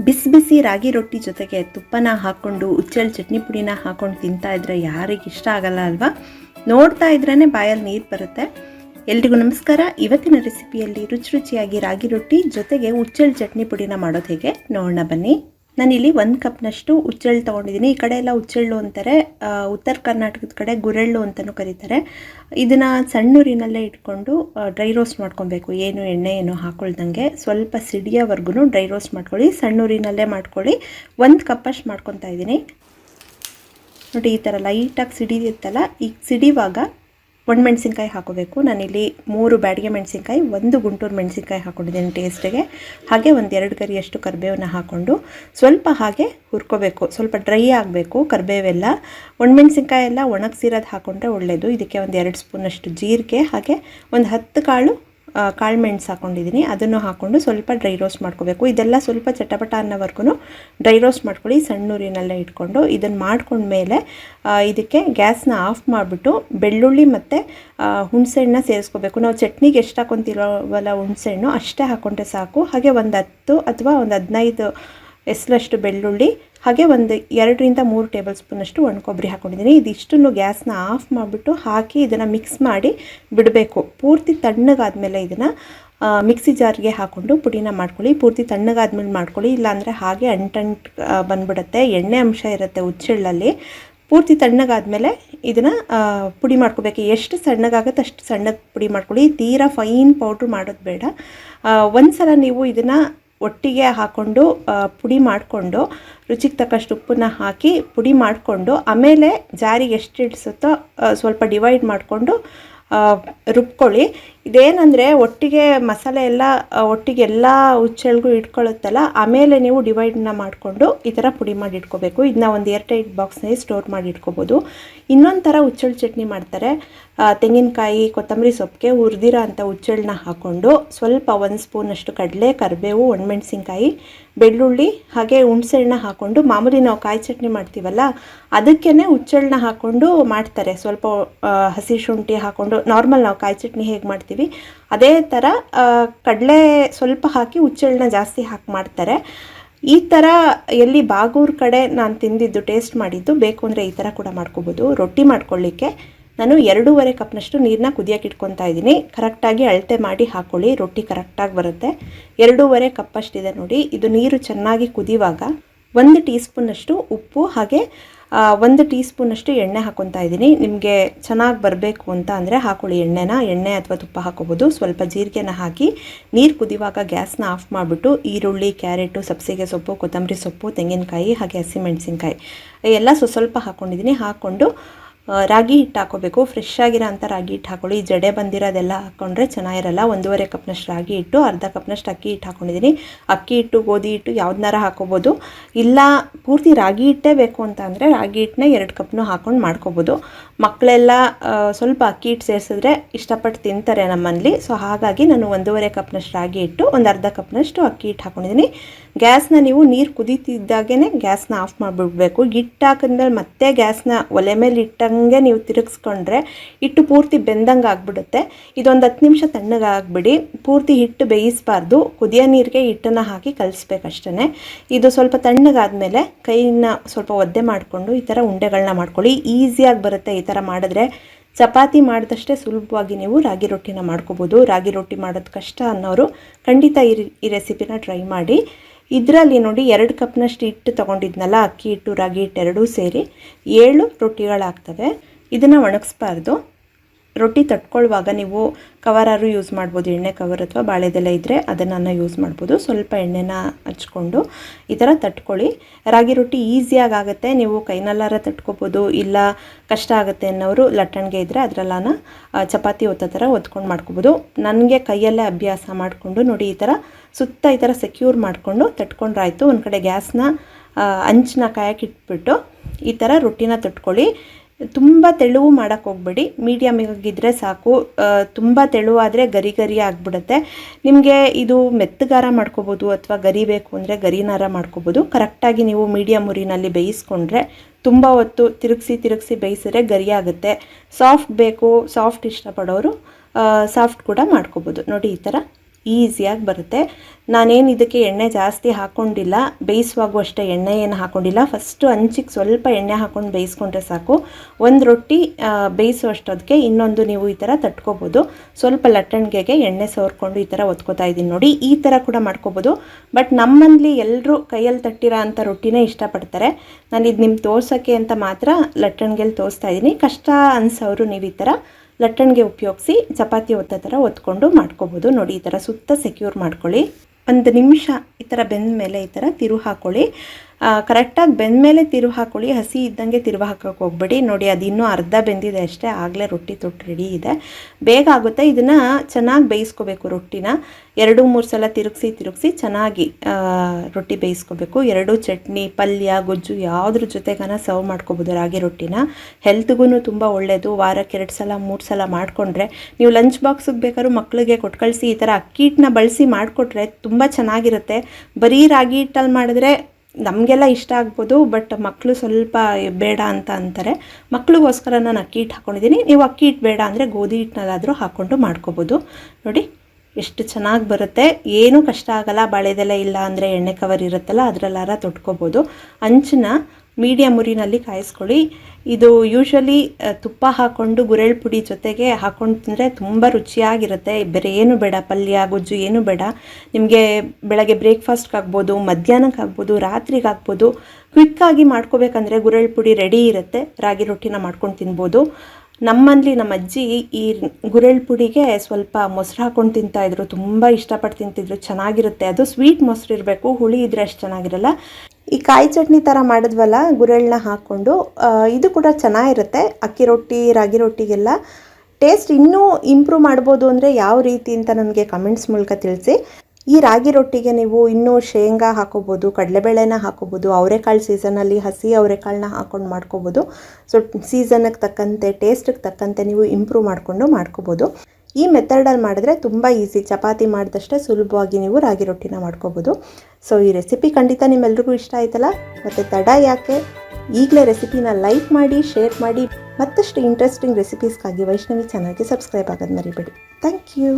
ಬಿಸಿ ಬಿಸಿ ರಾಗಿ ರೊಟ್ಟಿ ಜೊತೆಗೆ ತುಪ್ಪನ ಹಾಕ್ಕೊಂಡು ಉಚ್ಚಲ್ ಚಟ್ನಿ ಪುಡಿನ ಹಾಕ್ಕೊಂಡು ತಿಂತಾ ಇದ್ರೆ ಯಾರಿಗೆ ಇಷ್ಟ ಆಗಲ್ಲ ಅಲ್ವಾ? ನೋಡ್ತಾ ಇದ್ರೇ ಬಾಯಲ್ಲಿ ನೀರು ಬರುತ್ತೆ. ಎಲ್ರಿಗೂ ನಮಸ್ಕಾರ. ಇವತ್ತಿನ ರೆಸಿಪಿಯಲ್ಲಿ ರುಚಿ ರುಚಿಯಾಗಿ ರಾಗಿ ರೊಟ್ಟಿ ಜೊತೆಗೆ ಉಚ್ಚಲ್ ಚಟ್ನಿ ಪುಡಿನ ಮಾಡೋದು ಹೇಗೆ? ನೋಡೋಣ ಬನ್ನಿ. ನಾನಿಲ್ಲಿ ಒಂದು ಕಪ್ನಷ್ಟು ಉಚ್ಚೆಳ್ಳು ತೊಗೊಂಡಿದ್ದೀನಿ. ಈ ಕಡೆ ಎಲ್ಲ ಉಚ್ಚೆಳ್ಳು ಅಂತಾರೆ. ಉತ್ತರ ಕರ್ನಾಟಕದ ಕಡೆ ಗುರೆಳ್ಳು ಅಂತಲೂ ಕರೀತಾರೆ. ಇದನ್ನು ಸಣ್ಣೂರಿನಲ್ಲೇ ಇಟ್ಕೊಂಡು ಡ್ರೈ ರೋಸ್ಟ್ ಮಾಡ್ಕೊಬೇಕು. ಏನು ಎಣ್ಣೆ, ಏನು ಹಾಕೊಳ್ದಂಗೆ. ಸ್ವಲ್ಪ ಸಿಡಿಯೋವರೆಗೂ ಡ್ರೈ ರೋಸ್ಟ್ ಮಾಡ್ಕೊಳ್ಳಿ. ಸಣ್ಣೂರಿನಲ್ಲೇ ಮಾಡ್ಕೊಳ್ಳಿ. ಒಂದು ಕಪ್ಪಷ್ಟು ಮಾಡ್ಕೊತಾ ಇದ್ದೀನಿ. ನೋಡಿ, ಈ ಥರ ಲೈಟಾಗಿ ಸಿಡಿಯುತ್ತಲ್ಲ ಈಗ ಸಿಡಿಯುವಾಗ ಒಣಮೆಣ್ಸಿನ್ಕಾಯಿ ಹಾಕೋಬೇಕು. ನಾನಿಲ್ಲಿ ಮೂರು ಬ್ಯಾಡಿಗೆ ಮೆಣಸಿನ್ಕಾಯಿ, ಒಂದು ಗುಂಟೂರು ಮೆಣಸಿನ್ಕಾಯಿ ಹಾಕೊಂಡಿದ್ದೀನಿ ಟೇಸ್ಟಿಗೆ. ಹಾಗೆ ಒಂದು ಎರಡು ಗರಿಯಷ್ಟು ಕರಿಬೇವನ್ನ ಹಾಕ್ಕೊಂಡು ಸ್ವಲ್ಪ ಹಾಗೆ ಹುರ್ಕೋಬೇಕು. ಸ್ವಲ್ಪ ಡ್ರೈ ಆಗಬೇಕು ಕರಿಬೇವೆಲ್ಲ. ಒಣಮೆಣಸಿನ್ಕಾಯಿ ಎಲ್ಲ ಒಣಗಿಸಿರೋದು ಹಾಕ್ಕೊಂಡ್ರೆ ಒಳ್ಳೆಯದು ಇದಕ್ಕೆ ಒಂದು ಎರಡು ಸ್ಪೂನಷ್ಟು ಜೀರಿಗೆ, ಹಾಗೆ ಒಂದು ಹತ್ತು ಕಾಳು ಕಾಳು ಮೆಣಸು ಹಾಕ್ಕೊಂಡಿದ್ದೀನಿ ಅದನ್ನು ಹಾಕ್ಕೊಂಡು ಸ್ವಲ್ಪ ಡ್ರೈ ರೋಸ್ಟ್ ಮಾಡ್ಕೋಬೇಕು. ಇದೆಲ್ಲ ಸ್ವಲ್ಪ ಚಟಪಟ ಅನ್ನೋವರೆಗೂ ಡ್ರೈ ರೋಸ್ಟ್ ಮಾಡ್ಕೊಳ್ಳಿ. ಸಣ್ಣೂರಿನಲ್ಲೇ ಇಟ್ಕೊಂಡು ಇದನ್ನು ಮಾಡ್ಕೊಂಡ್ಮೇಲೆ ಇದಕ್ಕೆ ಗ್ಯಾಸ್ನ ಆಫ್ ಮಾಡಿಬಿಟ್ಟು ಬೆಳ್ಳುಳ್ಳಿ ಮತ್ತು ಹುಣಸೆಹಣ್ಣ ಸೇರಿಸ್ಕೋಬೇಕು. ನಾವು ಚಟ್ನಿಗೆ ಎಷ್ಟು ಹಾಕೊತಿರೋವಲ್ಲ ಹುಣಸೆಹಣ್ಣು ಅಷ್ಟೇ ಹಾಕ್ಕೊಂಡ್ರೆ ಸಾಕು. ಹಾಗೆ ಒಂದು ಹತ್ತು ಅಥವಾ ಒಂದು ಹದಿನೈದು ಎಸ್ಲಷ್ಟು ಬೆಳ್ಳುಳ್ಳಿ, ಹಾಗೆ ಒಂದು ಎರಡರಿಂದ ಮೂರು ಟೇಬಲ್ ಸ್ಪೂನಷ್ಟು ಒಣ ಕೊಬ್ಬರಿ ಹಾಕ್ಕೊಂಡಿದ್ದೀನಿ ಇದಿಷ್ಟನ್ನು ಗ್ಯಾಸ್ನ ಆಫ್ ಮಾಡಿಬಿಟ್ಟು ಹಾಕಿ ಇದನ್ನು ಮಿಕ್ಸ್ ಮಾಡಿ ಬಿಡಬೇಕು. ಪೂರ್ತಿ ತಣ್ಣಗಾದ್ಮೇಲೆ ಇದನ್ನು ಮಿಕ್ಸಿ ಜಾರ್ಗೆ ಹಾಕ್ಕೊಂಡು ಪುಡಿನ ಮಾಡ್ಕೊಳ್ಳಿ. ಪೂರ್ತಿ ತಣ್ಣಗಾದ್ಮೇಲೆ ಮಾಡ್ಕೊಳ್ಳಿ. ಇಲ್ಲಾಂದರೆ ಹಾಗೆ ಅಂಟಂಟ್ ಬಂದ್ಬಿಡುತ್ತೆ. ಎಣ್ಣೆ ಅಂಶ ಇರುತ್ತೆ ಉಚ್ಚೆಳ್ಳಲ್ಲಿ. ಪೂರ್ತಿ ತಣ್ಣಗಾದ್ಮೇಲೆ ಇದನ್ನು ಪುಡಿ ಮಾಡ್ಕೋಬೇಕು. ಎಷ್ಟು ಸಣ್ಣಗಾಗುತ್ತೆ ಅಷ್ಟು ಸಣ್ಣಗೆ ಪುಡಿ ಮಾಡ್ಕೊಳ್ಳಿ. ತೀರಾ ಫೈನ್ ಪೌಡ್ರ್ ಮಾಡೋದು ಬೇಡ. ಒಂದು ಸಲ ನೀವು ಇದನ್ನು ಒಟ್ಟಿಗೆ ಹಾಕ್ಕೊಂಡು ಪುಡಿ ಮಾಡಿಕೊಂಡು, ರುಚಿಗೆ ತಕ್ಕಷ್ಟು ಉಪ್ಪನ್ನ ಹಾಕಿ ಪುಡಿ ಮಾಡಿಕೊಂಡು, ಆಮೇಲೆ ಜಾರಿಗೆ ಎಷ್ಟು ಇಡಿಸುತ್ತೋ ಸ್ವಲ್ಪ ಡಿವೈಡ್ ಮಾಡಿಕೊಂಡು ರುಬ್ಕೊಳ್ಳಿ. ಇದೇನಂದರೆ ಒಟ್ಟಿಗೆ ಮಸಾಲೆ ಎಲ್ಲ ಒಟ್ಟಿಗೆ ಎಲ್ಲ ಹುಚ್ಚೆಳ್ಗೂ ಇಟ್ಕೊಳ್ಳುತ್ತಲ್ಲ ಆಮೇಲೆ ನೀವು ಡಿವೈಡ್ನ ಮಾಡಿಕೊಂಡು ಈ ಥರ ಪುಡಿ ಮಾಡಿ ಇಟ್ಕೋಬೇಕು. ಇದನ್ನ ಒಂದು ಏರ್ ಟೈಟ್ ಬಾಕ್ಸ್ನಲ್ಲಿ ಸ್ಟೋರ್ ಮಾಡಿ ಇಟ್ಕೋಬೋದು. ಇನ್ನೊಂದು ಥರ ಹುಚ್ಚೆಳ್ಳು ಚಟ್ನಿ ಮಾಡ್ತಾರೆ. ತೆಂಗಿನಕಾಯಿ, ಕೊತ್ತಂಬರಿ ಸೊಪ್ಪಿಗೆ ಹುರಿದಿರೋ ಅಂಥ ಹುಚ್ಚೆಳ್ಳನ್ನ ಹಾಕ್ಕೊಂಡು ಸ್ವಲ್ಪ ಒಂದು ಸ್ಪೂನಷ್ಟು ಕಡಲೆ, ಕರಿಬೇವು, ಒಣಮೆಣ್ಸಿನ್ಕಾಯಿ ಬೆಳ್ಳುಳ್ಳಿ ಹಾಗೆ ಹುಣ್ಸೆಹಣ್ಣ ಹಾಕ್ಕೊಂಡು ಮಾಮೂಲಿ ನಾವು ಕಾಯಿ ಚಟ್ನಿ ಮಾಡ್ತೀವಲ್ಲ ಅದಕ್ಕೇ ಹುಚ್ಚೆಳ್ಳನ್ನ ಹಾಕ್ಕೊಂಡು ಮಾಡ್ತಾರೆ. ಸ್ವಲ್ಪ ಹಸಿ ಶುಂಠಿ ಹಾಕ್ಕೊಂಡು ನಾರ್ಮಲ್ ನಾವು ಕಾಯಿ ಚಟ್ನಿ ಹೇಗೆ ಮಾಡ್ತೀವಿ, ಅದೇ ಥರ ಕಡಲೆ ಸ್ವಲ್ಪ ಹಾಕಿ ಹುಚ್ಚೆಳ್ಳನ್ನ ಜಾಸ್ತಿ ಹಾಕಿ ಮಾಡ್ತಾರೆ. ಈ ಥರ ಎಲ್ಲಿ ಬಾಗೂರ್ ಕಡೆ ನಾನು ತಿಂದಿದ್ದು ಟೇಸ್ಟ್ ಮಾಡಿದ್ದು, ಬೇಕು ಅಂದರೆ ಈ ಥರ ಕೂಡ ಮಾಡ್ಕೋಬೋದು. ರೊಟ್ಟಿ ಮಾಡ್ಕೊಳ್ಳಿಕ್ಕೆ. ನಾನು ಎರಡೂವರೆ ಕಪ್ನಷ್ಟು ನೀರನ್ನ ಕುದಿಯೋಕೆ ಇಟ್ಕೊತಾ ಇದ್ದೀನಿ. ಕರೆಕ್ಟಾಗಿ ಅಳತೆ ಮಾಡಿ ಹಾಕ್ಕೊಳ್ಳಿ ರೊಟ್ಟಿ ಕರೆಕ್ಟಾಗಿ ಬರುತ್ತೆ. ಎರಡೂವರೆ ಕಪ್ಪಷ್ಟಿದೆ ನೋಡಿ. ಇದು ನೀರು ಚೆನ್ನಾಗಿ ಕುದಿಯುವಾಗ ಒಂದು ಟೀ ಸ್ಪೂನಷ್ಟು ಉಪ್ಪು ಹಾಗೆ ಒಂದು ಟೀ ಸ್ಪೂನಷ್ಟು ಎಣ್ಣೆ ಹಾಕ್ಕೊತಾ ಇದ್ದೀನಿ. ನಿಮಗೆ ಚೆನ್ನಾಗಿ ಬರಬೇಕು ಅಂತ ಅಂದರೆ ಹಾಕೊಳ್ಳಿ. ಎಣ್ಣೆನ, ಎಣ್ಣೆ ಅಥವಾ ತುಪ್ಪ ಹಾಕೋಬೋದು. ಸ್ವಲ್ಪ ಜೀರಿಗೆನ ಹಾಕಿ ನೀರು ಕುದಿಯುವಾಗ ಗ್ಯಾಸ್ನ ಆಫ್ ಮಾಡಿಬಿಟ್ಟು ಈರುಳ್ಳಿ, ಕ್ಯಾರೆಟು, ಸಬ್ಸಿಗೆ ಸೊಪ್ಪು, ಕೊತ್ತಂಬರಿ ಸೊಪ್ಪು, ತೆಂಗಿನಕಾಯಿ ಹಾಗೆ ಹಸಿಮೆಣಸಿನ್ಕಾಯಿ ಎಲ್ಲ ಸ್ವಸ್ವಲ್ಪ ಹಾಕ್ಕೊಂಡಿದ್ದೀನಿ ಹಾಕ್ಕೊಂಡು ರಾಗಿ ಹಿಟ್ಟು ಹಾಕೋಬೇಕು. ಫ್ರೆಶ್ ಆಗಿರೋ ರಾಗಿ ಹಿಟ್ಟು ಹಾಕೊಳ್ಳಿ. ಜಡೆ ಬಂದಿರೋದೆಲ್ಲ ಹಾಕ್ಕೊಂಡ್ರೆ ಚೆನ್ನಾಗಿರಲ್ಲ. ಒಂದೂವರೆ ಕಪ್ನಷ್ಟು ರಾಗಿ ಹಿಟ್ಟು, ಅರ್ಧ ಕಪ್ನಷ್ಟು ಅಕ್ಕಿ ಹಿಟ್ಟು ಹಾಕ್ಕೊಂಡಿದ್ದೀನಿ ಅಕ್ಕಿ ಹಿಟ್ಟು, ಗೋಧಿ ಹಿಟ್ಟು ಯಾವ್ದನ್ನಾರ ಹಾಕೋಬೋದು. ಇಲ್ಲ, ಪೂರ್ತಿ ರಾಗಿ ಹಿಟ್ಟೇ ಬೇಕು ಅಂತ ಅಂದರೆ ರಾಗಿ ಹಿಟ್ಟನ್ನ ಎರಡು ಕಪ್ನು ಹಾಕ್ಕೊಂಡು ಮಾಡ್ಕೋಬೋದು. ಮಕ್ಕಳೆಲ್ಲ ಸ್ವಲ್ಪ ಅಕ್ಕಿ ಹಿಟ್ಟು ಸೇರಿಸಿದ್ರೆ ಇಷ್ಟಪಟ್ಟು ತಿಂತಾರೆ ನಮ್ಮಲ್ಲಿ. ಸೊ ಹಾಗಾಗಿ ನಾನು ಒಂದೂವರೆ ಕಪ್ನಷ್ಟು ರಾಗಿ ಹಿಟ್ಟು, ಒಂದು ಅರ್ಧ ಕಪ್ನಷ್ಟು ಅಕ್ಕಿ ಹಿಟ್ಟು ಹಾಕ್ಕೊಂಡಿದ್ದೀನಿ ಗ್ಯಾಸ್ನ ನೀವು ನೀರು ಕುದೀತಿದ್ದಾಗೇ ಗ್ಯಾಸ್ನ ಆಫ್ ಮಾಡಿಬಿಡ್ಬೇಕು. ಹಿಟ್ಟು ಹಾಕಿದ್ಮೇಲೆ ಮತ್ತೆ ಗ್ಯಾಸ್ನ ಒಲೆ ಮೇಲೆ ಇಟ್ಟಂಗೆ ನೀವು ತಿರುಗಿಸ್ಕೊಂಡ್ರೆ ಹಿಟ್ಟು ಪೂರ್ತಿ ಬೆಂದಂಗೆ ಆಗಿಬಿಡುತ್ತೆ. ಇದೊಂದು ಹತ್ತು ನಿಮಿಷ ತಣ್ಣಗಾಗ್ಬಿಡಿ ಪೂರ್ತಿ ಹಿಟ್ಟು ಬೇಯಿಸಬಾರ್ದು. ಕುದಿಯೋ ನೀರಿಗೆ ಹಿಟ್ಟನ್ನು ಹಾಕಿ ಕಲಿಸ್ಬೇಕಷ್ಟೇ ಇದು ಸ್ವಲ್ಪ ತಣ್ಣಗಾದಮೇಲೆ ಕೈನ ಸ್ವಲ್ಪ ಒದ್ದೆ ಮಾಡಿಕೊಂಡು ಈ ಥರ ಉಂಡೆಗಳನ್ನ ಮಾಡ್ಕೊಳ್ಳಿ. ಈಸಿಯಾಗಿ ಬರುತ್ತೆ ಈ ಥರ ಮಾಡಿದ್ರೆ ಚಪಾತಿ ಮಾಡಿದಷ್ಟೇ ಸುಲಭವಾಗಿ ನೀವು ರಾಗಿ ರೊಟ್ಟಿನ ಮಾಡ್ಕೋಬೋದು. ರಾಗಿ ರೊಟ್ಟಿ ಮಾಡೋದು ಕಷ್ಟ ಅನ್ನೋರು ಖಂಡಿತ ಈ ಈ ರೆಸಿಪಿನ ಟ್ರೈ ಮಾಡಿ. ಇದರಲ್ಲಿ ನೋಡಿ ಎರಡು ಕಪ್ನಷ್ಟು ಹಿಟ್ಟು ತೊಗೊಂಡಿದ್ನಲ್ಲ, ಅಕ್ಕಿ ಹಿಟ್ಟು, ರಾಗಿ ಹಿಟ್ಟು ಎರಡೂ ಸೇರಿ ಏಳು ರೊಟ್ಟಿಗಳಾಗ್ತವೆ. ಇದನ್ನು ಒಣಗಿಸ್ಬಾರ್ದು. ರೊಟ್ಟಿ ತಟ್ಕೊಳ್ಳುವಾಗ ನೀವು ಕವರಾರು ಯೂಸ್ ಮಾಡ್ಬೋದು, ಎಣ್ಣೆ ಕವರ್ ಅಥವಾ ಬಾಳೆದೆಲೆ ಇದ್ದರೆ ಅದನ್ನು ಯೂಸ್ ಮಾಡ್ಬೋದು. ಸ್ವಲ್ಪ ಎಣ್ಣೆನ ಹಚ್ಕೊಂಡು ಈ ಥರ ತಟ್ಕೊಳ್ಳಿ. ರಾಗಿ ರೊಟ್ಟಿ ಈಸಿಯಾಗಿ ಆಗುತ್ತೆ. ನೀವು ಕೈನಲ್ಲಾರ ತಟ್ಕೋಬೋದು, ಇಲ್ಲ ಕಷ್ಟ ಆಗುತ್ತೆ ಅನ್ನೋರು ಲಟ್ಟಣಿಗೆ ಇದ್ದರೆ ಅದರಲ್ಲಾನ ಚಪಾತಿ ಒತ್ತೋ ಥರ ಒತ್ಕೊಂಡು ಮಾಡ್ಕೋಬೋದು. ನನಗೆ ಕೈಯಲ್ಲೇ ಅಭ್ಯಾಸ ಮಾಡಿಕೊಂಡು ನೋಡಿ ಈ ಥರ ಸುತ್ತ ಈ ಥರ ಸೆಕ್ಯೂರ್ ಮಾಡಿಕೊಂಡು ತಟ್ಕೊಂಡ್ರಾಯ್ತು. ಒಂದು ಕಡೆ ಗ್ಯಾಸ್ನ ಅಂಚನ್ನ ಕಾಯಕ್ಕಿಟ್ಬಿಟ್ಟು ಈ ಥರ ರೊಟ್ಟಿನ ತಟ್ಕೊಳ್ಳಿ. ತುಂಬ ತೆಳುವು ಮಾಡೋಕ್ಕೆ ಹೋಗ್ಬೇಡಿ. ಮೀಡಿಯಮ್ ಆಗಿದ್ದರೆ ಸಾಕು. ತುಂಬ ತೆಳುವಾದರೆ ಗರಿ ಗರಿ ಆಗಿಬಿಡುತ್ತೆ. ನಿಮಗೆ ಇದು ಮೆತ್ತಗಾರ ಮಾಡ್ಕೋಬೋದು ಅಥವಾ ಗರಿ ಬೇಕು ಅಂದರೆ ಗರಿನಾರ ಮಾಡ್ಕೋಬೋದು. ಕರೆಕ್ಟಾಗಿ ನೀವು ಮೀಡಿಯಮ್ ಉರಿನಲ್ಲಿ ಬೇಯಿಸ್ಕೊಂಡ್ರೆ ತುಂಬ ಹೊತ್ತು ತಿರುಗಿಸಿ ತಿರುಗಿಸಿ ಬೇಯಿಸಿದ್ರೆ ಗರಿ ಆಗುತ್ತೆ. ಸಾಫ್ಟ್ ಬೇಕು ಸಾಫ್ಟ್ ಇಷ್ಟಪಡೋರು ಸಾಫ್ಟ್ ಕೂಡ ಮಾಡ್ಕೋಬೋದು. ನೋಡಿ ಈ ಥರ ಈಸಿಯಾಗಿ ಬರುತ್ತೆ. ನಾನೇನು ಇದಕ್ಕೆ ಎಣ್ಣೆ ಜಾಸ್ತಿ ಹಾಕ್ಕೊಂಡಿಲ್ಲ ಬೇಯಿಸುವಾಗೂ ಅಷ್ಟೇ ಎಣ್ಣೆ ಏನು ಹಾಕ್ಕೊಂಡಿಲ್ಲ ಫಸ್ಟು ಹಂಚಿಗೆ ಸ್ವಲ್ಪ ಎಣ್ಣೆ ಹಾಕ್ಕೊಂಡು ಬೇಯಿಸ್ಕೊಂಡ್ರೆ ಸಾಕು. ಒಂದು ರೊಟ್ಟಿ ಬೇಯಿಸುವಷ್ಟೊದಕ್ಕೆ ಇನ್ನೊಂದು ನೀವು ಈ ಥರ ತಟ್ಕೋಬೋದು. ಸ್ವಲ್ಪ ಲಟ್ಟಣಿಗೆಗೆ ಎಣ್ಣೆ ಸವರ್ಕೊಂಡು ಈ ಥರ ಒತ್ಕೋತಾ ಇದ್ದೀನಿ ನೋಡಿ. ಈ ಥರ ಕೂಡ ಮಾಡ್ಕೋಬೋದು. ಬಟ್ ನಮ್ಮಲ್ಲಿ ಎಲ್ಲರೂ ಕೈಯಲ್ಲಿ ತಟ್ಟಿರೋ ಅಂಥ ರೊಟ್ಟಿನೇ ಇಷ್ಟಪಡ್ತಾರೆ. ನಾನು ಇದು ನಿಮ್ಗೆ ತೋರ್ಸೋಕ್ಕೆ ಅಂತ ಮಾತ್ರ ಲಟ್ಟಣಿಗೆಲ್ಲಿ ತೋರಿಸ್ತಾ ಇದ್ದೀನಿ. ಕಷ್ಟ ಅನ್ಸೋರು ನೀವು ಈ ಥರ ಲಟ್ಟಣಿಗೆ ಉಪಯೋಗಿಸಿ, ಚಪಾತಿ ಒತ್ತ ಥರ ಒತ್ಕೊಂಡು ಮಾಡ್ಕೋಬೋದು. ನೋಡಿ, ಈ ಥರ ಸುತ್ತ ಸೆಕ್ಯೂರ್ ಮಾಡ್ಕೊಳ್ಳಿ. ಒಂದು ನಿಮಿಷ ಈ ಥರ ಬೆಂದ ಮೇಲೆ ಈ ಥರ ತಿರು ಹಾಕ್ಕೊಳ್ಳಿ ಕರೆಕ್ಟಾಗಿ ಬೆಂದ ಮೇಲೆ ತಿರು ಹಾಕ್ಕೊಳ್ಳಿ ಹಸಿ ಇದ್ದಂಗೆ ತಿರುವು ಹಾಕೋಕೆ ಹೋಗ್ಬೇಡಿ. ನೋಡಿ, ಅದು ಇನ್ನೂ ಅರ್ಧ ಬೆಂದಿದೆ ಅಷ್ಟೇ. ಆಗಲೇ ರೊಟ್ಟಿ ತೊಟ್ಟು ರೆಡಿ ಇದೆ. ಬೇಗ ಆಗುತ್ತೆ. ಇದನ್ನು ಚೆನ್ನಾಗಿ ಬೇಯಿಸ್ಕೋಬೇಕು ರೊಟ್ಟಿನ. ಎರಡು, ಮೂರು ಸಲ ತಿರುಗಿಸಿ ತಿರುಗಿಸಿ ಚೆನ್ನಾಗಿ ರೊಟ್ಟಿ ಬೇಯಿಸ್ಕೋಬೇಕು. ಎರಡು, ಚಟ್ನಿ, ಪಲ್ಯ, ಗೊಜ್ಜು ಯಾವುದ್ರ ಜೊತೆಗಾನ ಸರ್ವ್ ಮಾಡ್ಕೋಬೋದು ರಾಗಿ ರೊಟ್ಟಿನ. ಹೆಲ್ತ್ಗೂ ತುಂಬ ಒಳ್ಳೆಯದು ವಾರಕ್ಕೆ ಎರಡು ಸಲ, ಮೂರು ಸಲ ಮಾಡಿಕೊಂಡ್ರೆ ನೀವು ಲಂಚ್ ಬಾಕ್ಸಿಗೆ ಬೇಕಾದ್ರೂ ಮಕ್ಕಳಿಗೆ ಕೊಟ್ಟು ಕಳಿಸಿ ಈ ಥರ ಅಕ್ಕಿ ಹಿಟ್ಟನ್ನ ಬಳಸಿ ಮಾಡಿಕೊಟ್ರೆ ತುಂಬ ಚೆನ್ನಾಗಿರುತ್ತೆ. ಬರೀ ರಾಗಿ ಹಿಟ್ಟಲ್ಲಿ ಮಾಡಿದ್ರೆ ನಮಗೆಲ್ಲ ಇಷ್ಟ ಆಗ್ಬೋದು ಬಟ್ ಮಕ್ಕಳು ಸ್ವಲ್ಪ ಬೇಡ ಅಂತ ಅಂತಾರೆ. ಮಕ್ಳಿಗೋಸ್ಕರ ನಾನು ಅಕ್ಕಿ ಹಿಟ್ಟು ಹಾಕ್ಕೊಂಡಿದ್ದೀನಿ ನೀವು ಅಕ್ಕಿ ಹಿಟ್ಟು ಬೇಡ ಅಂದರೆ ಗೋಧಿ ಹಿಟ್ಟನಲ್ಲಾದರೂ ಹಾಕ್ಕೊಂಡು ಮಾಡ್ಕೋಬೋದು. ನೋಡಿ, ಎಷ್ಟು ಚೆನ್ನಾಗಿ ಬರುತ್ತೆ. ಏನೂ ಕಷ್ಟ ಆಗಲ್ಲ ಬಾಳೆದೆಲೆ ಇಲ್ಲ ಅಂದರೆ ಎಣ್ಣೆ ಕವರ್ ಇರುತ್ತಲ್ಲ, ಅದರಲ್ಲಾರ ತೊಟ್ಕೋಬೋದು. ಅಂಚನ್ನ ಮೀಡಿಯಮ್ ಉರಿನಲ್ಲಿ ಕಾಯಿಸ್ಕೊಳ್ಳಿ. ಇದು ಯೂಶ್ವಲಿ ತುಪ್ಪ ಹಾಕ್ಕೊಂಡು ಗುರೆಳ್ ಪುಡಿ ಜೊತೆಗೆ ಹಾಕ್ಕೊಂಡು ತಿಂದರೆ ತುಂಬ ರುಚಿಯಾಗಿರುತ್ತೆ. ಬೇರೆ ಏನು ಬೇಡ, ಪಲ್ಯ, ಗೊಜ್ಜು ಏನು ಬೇಡ. ನಿಮಗೆ ಬೆಳಗ್ಗೆ ಬ್ರೇಕ್ಫಾಸ್ಟ್ಗೆ ಆಗ್ಬೋದು ಮಧ್ಯಾಹ್ನಕ್ಕೆ ಆಗ್ಬೋದು, ರಾತ್ರಿಗೆ ಆಗ್ಬೋದು ಕ್ವಿಕ್ಕಾಗಿ ಮಾಡ್ಕೋಬೇಕಂದ್ರೆ ಗುರೆಳ್ ಪುಡಿ ರೆಡಿ ಇರುತ್ತೆ. ರಾಗಿ ರೊಟ್ಟಿನ ಮಾಡ್ಕೊಂಡು ತಿನ್ಬೋದು. ನಮ್ಮಲ್ಲಿ ನಮ್ಮ ಅಜ್ಜಿ ಈ ಗುರೆಳ್ ಪುಡಿಗೆ ಸ್ವಲ್ಪ ಮೊಸರು ಹಾಕೊಂಡು ತಿಂತಾಯಿದ್ರು ತುಂಬ ಇಷ್ಟಪಟ್ಟು ತಿಂತಿದ್ರು. ಚೆನ್ನಾಗಿರುತ್ತೆ. ಅದು ಸ್ವೀಟ್ ಮೊಸರು ಇರಬೇಕು. ಹುಳಿ ಇದ್ರೆ ಅಷ್ಟು ಚೆನ್ನಾಗಿರಲ್ಲ. ಈ ಕಾಯಿ ಚಟ್ನಿ ಥರ ಮಾಡಿದ್ವಲ್ಲ, ಗುರೆಳ್ನ ಹಾಕ್ಕೊಂಡು ಇದು ಕೂಡ ಚೆನ್ನಾಗಿರುತ್ತೆ. ಅಕ್ಕಿ ರೊಟ್ಟಿ, ರಾಗಿ ರೊಟ್ಟಿಗೆಲ್ಲ. ಟೇಸ್ಟ್ ಇನ್ನೂ ಇಂಪ್ರೂವ್ ಮಾಡ್ಬೋದು ಅಂದರೆ ಯಾವ ರೀತಿ ಅಂತ ನನಗೆ ಕಮೆಂಟ್ಸ್ ಮೂಲಕ ತಿಳಿಸಿ. ಈ ರಾಗಿ ರೊಟ್ಟಿಗೆ ನೀವು ಇನ್ನೂ ಶೇಂಗಾ ಹಾಕೋಬೋದು, ಕಡಲೆಬೇಳೆನ ಹಾಕೋಬೋದು, ಅವರೆಕಾಳು ಸೀಸನಲ್ಲಿ ಹಸಿ ಅವರೆಕಾಳನ್ನ ಹಾಕ್ಕೊಂಡು ಮಾಡ್ಕೋಬೋದು. ಸೊ ಸೀಸನ್ಗೆ ತಕ್ಕಂತೆ ಟೇಸ್ಟಿಗೆ ತಕ್ಕಂತೆ ನೀವು ಇಂಪ್ರೂವ್ ಮಾಡಿಕೊಂಡು ಮಾಡ್ಕೋಬೋದು. ಈ ಮೆಥಡಲ್ಲಿ ಮಾಡಿದ್ರೆ ತುಂಬ ಈಸಿ. ಚಪಾತಿ ಮಾಡಿದಷ್ಟೇ ಸುಲಭವಾಗಿ ನೀವು ರಾಗಿ ರೊಟ್ಟಿನ ಮಾಡ್ಕೋಬೋದು. ಸೊ ಈ ರೆಸಿಪಿ ಖಂಡಿತ ನಿಮ್ಮೆಲ್ರಿಗೂ ಇಷ್ಟ ಆಯ್ತಲ್ಲ? ಮತ್ತು ತಡ ಯಾಕೆ? ಈಗಲೇ ರೆಸಿಪಿನ ಲೈಕ್ ಮಾಡಿ ಶೇರ್ ಮಾಡಿ, ಮತ್ತಷ್ಟು ಇಂಟ್ರೆಸ್ಟಿಂಗ್ ರೆಸಿಪೀಸ್ಗಾಗಿ ವೈಷ್ಣವಿ ಚಾನಲ್ಗೆ ಸಬ್ಸ್ಕ್ರೈಬ್ ಆಗೋದು ಮರಿಬೇಡಿ. Thank you